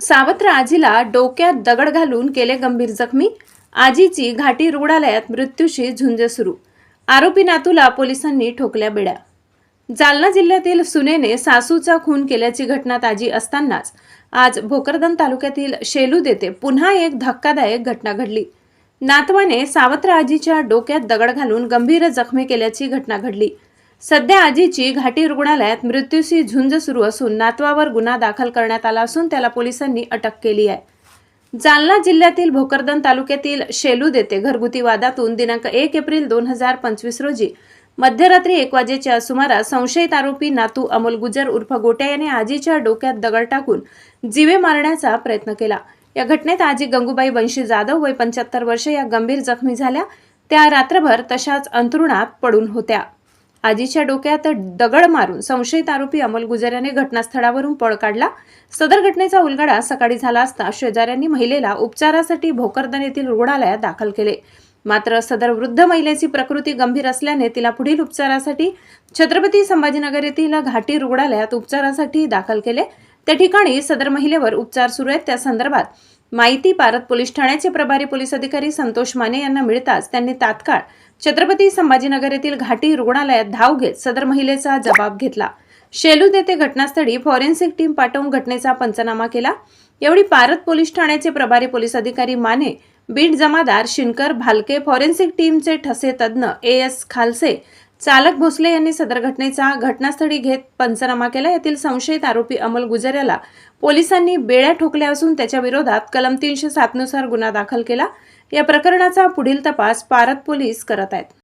सावत्र आजीला डोक्यात दगड घालून केले गंभीर जखमी. आजीची घाटी रुग्णालयात मृत्यूशी झुंज सुरू. आरोपी नातूला पोलिसांनी ठोकल्या बेड्या. जालना जिल्ह्यातील सुनेने सासूचा खून केल्याची घटना ताजी असतानाच आज भोकरदन तालुक्यातील शेलूद येथे पुन्हा एक धक्कादायक घटना घडली. नातवाने सावत्र आजीच्या डोक्यात दगड घालून गंभीर जखमी केल्याची घटना घडली. सध्या आजीची घाटी रुग्णालयात मृत्यूशी झुंज सुरू असून नातवावर गुन्हा दाखल करण्यात आला असून त्याला पोलिसांनी अटक केली आहे. जालना जिल्ह्यातील भोकरदन तालुक्यातील शेलूद येथे घरगुती वादातून दिनांक एक एप्रिल दोन हजार पंचवीस रोजी मध्यरात्री एक वाजेच्या सुमारास संशयित आरोपी नातू अमोल गुजर उर्फ गोट्या याने आजीच्या डोक्यात दगड टाकून जीवे मारण्याचा प्रयत्न केला. या घटनेत आजी गंगूबाई वंशी जाधव वय पंच्याहत्तर वर्ष या गंभीर जखमी झाल्या. त्या रात्रभर तशाच अंतरुणात पडून होत्या. आजीच्या डोक्यात दगड मारून संशयित आरोपी अमोल गुजऱ्याने घटनास्थळावरून पळ काढला. सदर घटनेचा उलगडा सकाळी झाला असता शेजाऱ्यांनी महिलेला उपचारासाठी भोकरदन येथील रुग्णालयात दाखल केले. मात्र सदर वृद्ध महिलेची प्रकृती गंभीर असल्याने तिला पुढील उपचारासाठी छत्रपती संभाजीनगर येथील घाटी रुग्णालयात उपचारासाठी दाखल केले. त्या ठिकाणी सदर महिलेवर उपचार सुरू आहेत. त्या संदर्भात माहिती पारत पोलीस ठाण्याचे प्रभारी पोलीस अधिकारी संतोष माने यांना मिळताच त्यांनी तात्काळ छत्रपती संभाजीनगर येथील घाटी रुग्णालयात धाव घेत सदर महिलेचा जबाब घेतला. शेलूद येथे घटनास्थळी फॉरेन्सिक टीम पाठवून घटनेचा पंचनामा केला. एवढी पारत पोलीस ठाण्याचे प्रभारी पोलीस अधिकारी माने बीट जमादार शिनकर भालके फॉरेन्सिक टीमचे ठसे तज्ज्ञ ए एस खालसे चालक भोसले यांनी सदर घटनेचा घटनास्थळी घेत पंचनामा केला. यातील संशयित आरोपी अमोल गुजर याला पोलिसांनी बेड्या ठोकल्या असून त्याच्या विरोधात कलम तीनशे सातनुसार गुन्हा दाखल केला. या प्रकरणाचा पुढील तपास पारत पोलीस करत आहेत.